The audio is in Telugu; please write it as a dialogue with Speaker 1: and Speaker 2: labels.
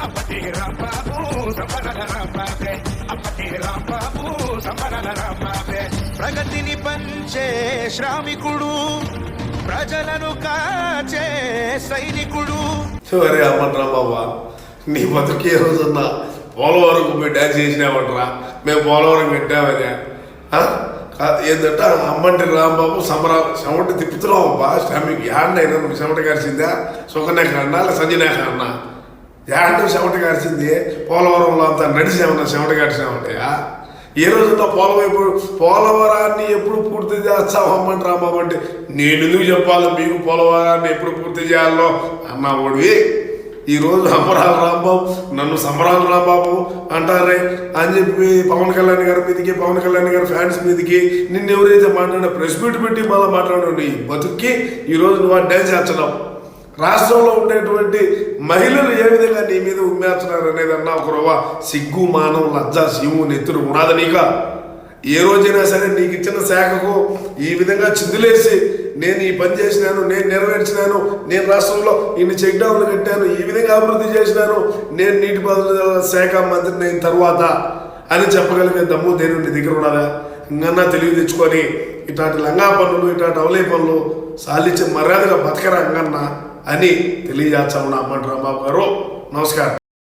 Speaker 1: అప్పటి రాంబాబు సంబరాల రాంబాబే అప్పటి రాంబాబు సంబరాల రాంబాబే ప్రగతిని పంచే శ్రామికుడు ప్రజలను కాచే సైనికుడు.
Speaker 2: సరే అమ్మట్రా బాబా నీ బతుకే రోజున్నా పోలవరం పోయి డ్యాన్స్ చేసినామంటరా మేము పోలవరం పెట్టామని ఆ? ఏంటంటే అమ్మంటి రాంబాబు సమరా చెమట తిప్పుతున్నాం అబ్బా శ్రామికి యాడ్ అయినా చెమట కలిసిందా సుకన్య కాడినా లేదా సంజనా కాడినా యాడ చెమట కాల్చింది పోలవరంలో అంతా నడిచామన్నా చెమట కాల్చినామంటాయా ఏ రోజుతో పోలవరం పోలవరాన్ని ఎప్పుడు పూర్తి చేస్తావు అమ్మంటి నేను ఎందుకు చెప్పాలి మీకు పోలవరాన్ని ఎప్పుడు పూర్తి చేయాలో? అన్నా ఓడివి ఈ రోజు అమరాల రాంబాబు నన్ను సమరాల రాంబాబు అంటారే? అని చెప్పి పవన్ కళ్యాణ్ గారి మీదకి పవన్ కళ్యాణ్ గారి ఫ్యాన్స్ మీదకి నిన్ను ఎవరైతే మాట్లాడినా ప్రెస్ మీట్ పెట్టి మళ్ళీ మాట్లాడండి బతుక్కి ఈ రోజు నువ్వు డ్యాన్స్ చేస్తున్నావు. రాష్ట్రంలో ఉండేటువంటి మహిళలు ఏ విధంగా నీ మీద ఉమ్మేస్తున్నారు అనేది అన్న ఒక రవ్వ సిగ్గు మానం లజ్జ శివు నెత్తురు ఉన్నది నీక. ఏ రోజైనా సరే నీకు ఇచ్చిన శాఖకు ఈ విధంగా చిందులేసి నేను ఈ పని చేసినాను నేను నెరవేర్చినాను నేను రాష్ట్రంలో ఇన్ని చెక్ డౌన్లు కట్టాను ఈ విధంగా అభివృద్ధి చేసినాను నేను నీటిపారుదల శాఖ మంత్రిని అయిన తర్వాత అని చెప్పగలిగే దమ్ము దేని నీ దగ్గర ఉన్నదా? ఇంకన్నా తెలివి తెచ్చుకొని ఇట్లాంటి లంగా పనులు ఇట్లాంటి అవలే పనులు సాలిచ్చే మర్యాదగా బతకరా ఇంకన్నా. అని తెలియజేస్తా ఉన్నా అమ్మంటారు రాంబాబు గారు. నమస్కారం.